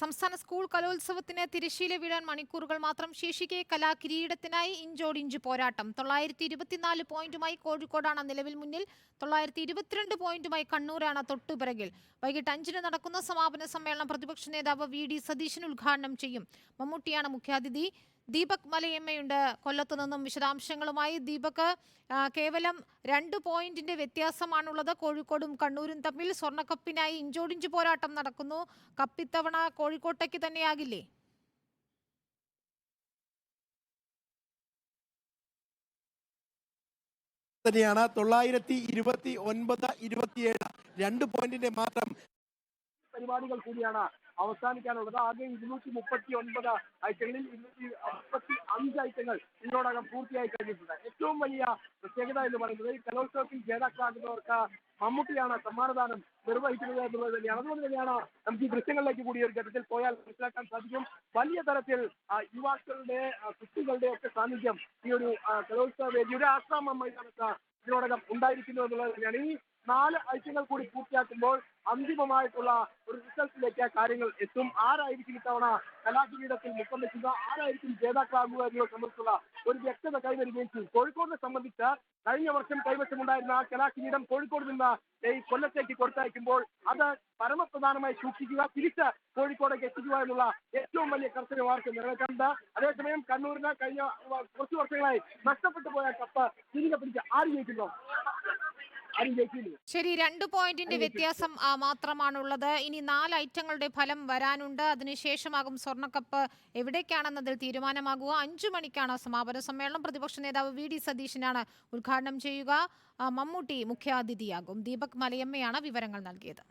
സംസ്ഥാന സ്കൂൾ കലോത്സവത്തിന് തിരശ്ശീല വീഴാൻ മണിക്കൂറുകൾ മാത്രം ശേഷിക്കെ കലാകിരീടത്തിനായി ഇഞ്ചോടിഞ്ച് പോരാട്ടം. തൊള്ളായിരത്തി ഇരുപത്തിനാല് പോയിന്റുമായി കോഴിക്കോടാണ് നിലവിൽ മുന്നിൽ. തൊള്ളായിരത്തി ഇരുപത്തിരണ്ട് പോയിന്റുമായി കണ്ണൂരാണ് തൊട്ടുപിറകിൽ. വൈകിട്ട് അഞ്ചിന് നടക്കുന്ന സമാപന സമ്മേളനം പ്രതിപക്ഷ നേതാവ് വി ഡി സതീശൻ ഉദ്ഘാടനം ചെയ്യും. മമ്മൂട്ടിയാണ് മുഖ്യാതിഥി. ദീപക് മലയമ്മയുണ്ട്. കൊല്ലത്തു നിന്നും വിശദാംശങ്ങളുമായി ദീപക് കേവലം രണ്ട് പോയിന്റിന്റെ വ്യത്യാസമാണുള്ളത്. കോഴിക്കോടും കണ്ണൂരും തമ്മിൽ സ്വർണക്കപ്പിനായി ഇഞ്ചോടിഞ്ച് പോരാട്ടം നടക്കുന്നു. കപ്പിത്തവണ കോഴിക്കോട്ടേക്ക് തന്നെയാകില്ലേ? തന്നെയാണ്. തൊള്ളായിരത്തി ഇരുപത്തി ഒൻപത് ഇരുപത്തിയേഴ് രണ്ട് പോയിന്റിന്റെ മാത്രം പരിപാടികൾ കൂടിയാണ് അവസാനിക്കാനുള്ളത്. ആകെ ഇരുന്നൂറ്റി മുപ്പത്തി ഒൻപത് ഐറ്റങ്ങളിൽ ഇരുന്നൂറ്റി മുപ്പത്തി അഞ്ച് ഐറ്റങ്ങൾ ഇതിനോടകം പൂർത്തിയായി കഴിഞ്ഞിട്ടുണ്ട്. ഏറ്റവും വലിയ പ്രത്യേകത എന്ന് പറയുന്നത് ഈ കലോത്സവത്തിൽ ജേതാക്കളാകുന്നവർക്ക് മമ്മൂട്ടിയാണ് സമ്മാനദാനം നിർവഹിക്കുന്നത് എന്നുള്ളത് തന്നെയാണ്. അതുകൊണ്ട് തന്നെയാണ് നമുക്ക് ഈ ദൃശ്യങ്ങളിലേക്ക് കൂടി ഒരു ഘട്ടത്തിൽ പോയാൽ മനസ്സിലാക്കാൻ സാധിക്കും. വലിയ തരത്തിൽ യുവാക്കളുടെ കുട്ടികളുടെ ഒക്കെ സാന്നിധ്യം ഈ ഒരു കലോത്സവ വേദിയുടെ ആശ്രാമം മൈതാനത്ത് ഇതിനോടകം ഉണ്ടായിരിക്കുന്നു എന്നുള്ളത് തന്നെയാണ്. ഈ നാല് ഐറ്റങ്ങൾ കൂടി പൂർത്തിയാക്കുമ്പോൾ അന്തിമമായിട്ടുള്ള ഒരു റിസൾട്ടിലേക്ക് കാര്യങ്ങൾ എത്തും. ആരായിരിക്കും ഇത്തവണ കലാകിരീടത്തിൽ മുഖം വെക്കുക? ആരായിരിക്കും ജേതാക്കളാകുക എന്നിവ സംബന്ധിച്ചുള്ള ഒരു വ്യക്തത കൈവരികയും ചെയ്യും കോഴിക്കോടിനെ സംബന്ധിച്ച് കഴിഞ്ഞ വർഷം കൈവശമുണ്ടായിരുന്ന ആ കലാകിരീടം കോഴിക്കോട് നിന്ന് ഈ കൊല്ലത്തേക്ക് കൊടുത്തയക്കുമ്പോൾ അത് പരമപ്രധാനമായി സൂക്ഷിക്കുക തിരിച്ച് കോഴിക്കോടേക്ക് എത്തിക്കുക എന്നുള്ള ഏറ്റവും വലിയ കർത്തവ്യമാർക്ക് നിറവേറ്റാറുണ്ട്. അതേസമയം കണ്ണൂരിന് കഴിഞ്ഞ കുറച്ചു വർഷങ്ങളായി നഷ്ടപ്പെട്ടു പോയ കപ്പ് തിരികെ പിടിച്ച് ആര് ജയിക്കുന്നു? ശരി രണ്ട് പോയിന്റിന്റെ വ്യത്യാസം മാത്രമാണുള്ളത്. ഇനി നാല് ഐറ്റങ്ങളുടെ ഫലം വരാനുണ്ട്. അതിനുശേഷമാകും സ്വർണക്കപ്പ് എവിടേക്കാണെന്നതിൽ തീരുമാനമാകുക. അഞ്ചു മണിക്കാണ് സമാപന സമ്മേളനം. പ്രതിപക്ഷ നേതാവ് വി ഡി സതീശനാണ് ഉദ്ഘാടനം ചെയ്യുക. മമ്മൂട്ടി മുഖ്യാതിഥിയാകും. ദീപക് മലയമ്മയാണ് വിവരങ്ങൾ നൽകിയത്.